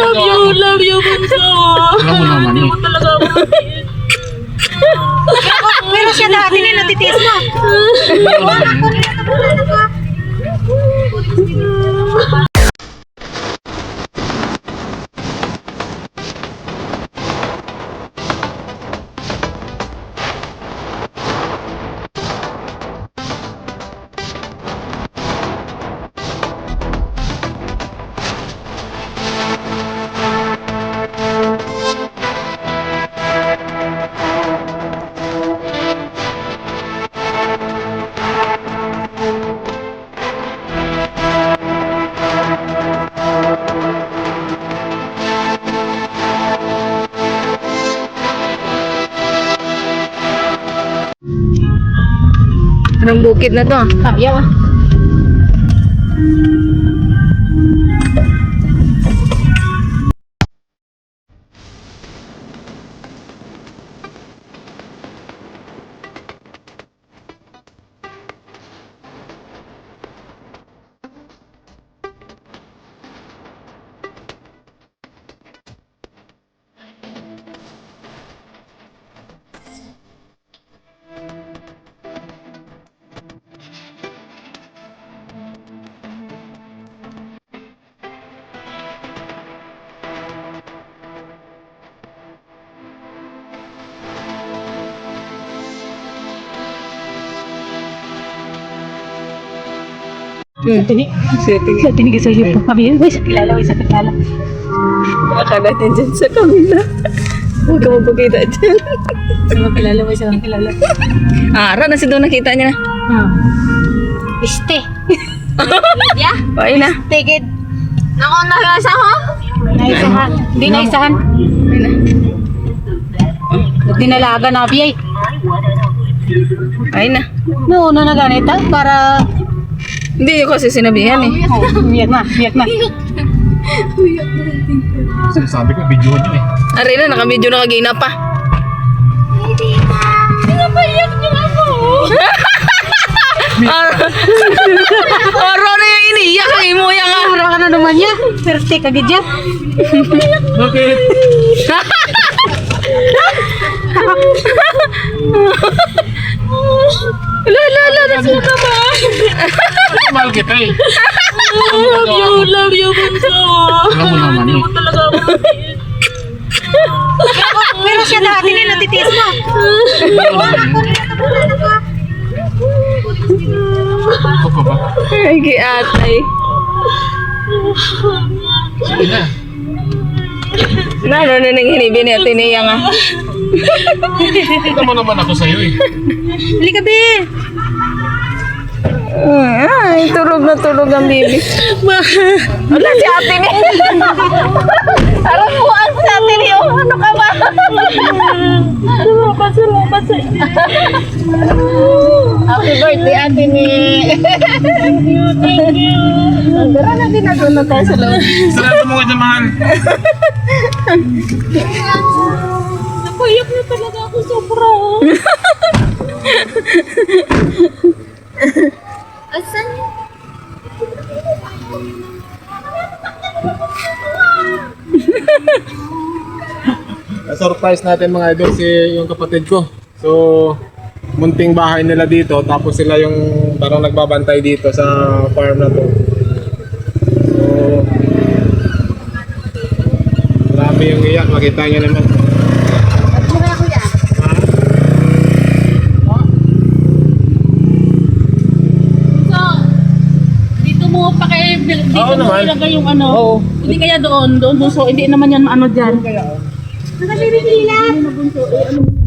Love you, love you, bunso. Alam mo naman Hindi eh. mo talaga ako matiis. Pero siya dati na natitiis mo. Anong bukid na to? Ayaw ah. Tini. Setting. Sa tinig sa iyo. Kami yun. Uy, sa kilala. Uy, sa kilala. Baka natin dyan sa kabila. Huwag ka magpakita dyan. Sa kilala. Uy, sa kilala. Ara na si doon nakita niya na. Ah. Iste. Ya? Paay na. Tigid. Nako, nagasa ho? Naisahan. Hindi naisahan. Na. Dinalaga na biyay. Paay na. Noon na ganita para Hindi ko kasi sinabihan eh. Biyak na, biyak na. Sabi ko, videohan nyo eh. Ari na, nakamedyo na kagina pa. Pinapayak niyo ako. Na yung iniyak ang imo yan nga. Para ka na naman niya. Perte ya. Bakit? kita eh. Love you, love you, bunso. Alam mo naman Hindi eh. mo talaga ako. Pero siya dati na natitiis mo. Ako pa ba? Ay, giatay. Sige na. Na, ano na nang hinibin niya, tiniya nga. Kita mo naman ako sa'yo eh. Hali ka, be. Ay, tulog na tulog ang bibi. Wala si ate ni. Parang ang si ate ni. Oh, ano ka ba? Salamat, salamat sa inyo. Happy birthday, ate ni. Thank you, thank you. Tara na din na na tayo sa loob. Sarado mo ka mahal. Napayak niyo talaga ako sobra. Na-surprise natin mga idol si yung kapatid ko. So, munting bahay nila dito. Tapos sila yung parang nagbabantay dito sa farm na to. So, grabe yung iyak. Makita nyo naman. So, dito mo pa kay dito Oo naman. ilagay yung ano. Oo. Hindi kaya doon, doon bunso, hindi naman yan ano diyan. Nakasiripilan. Bunso, eh, ano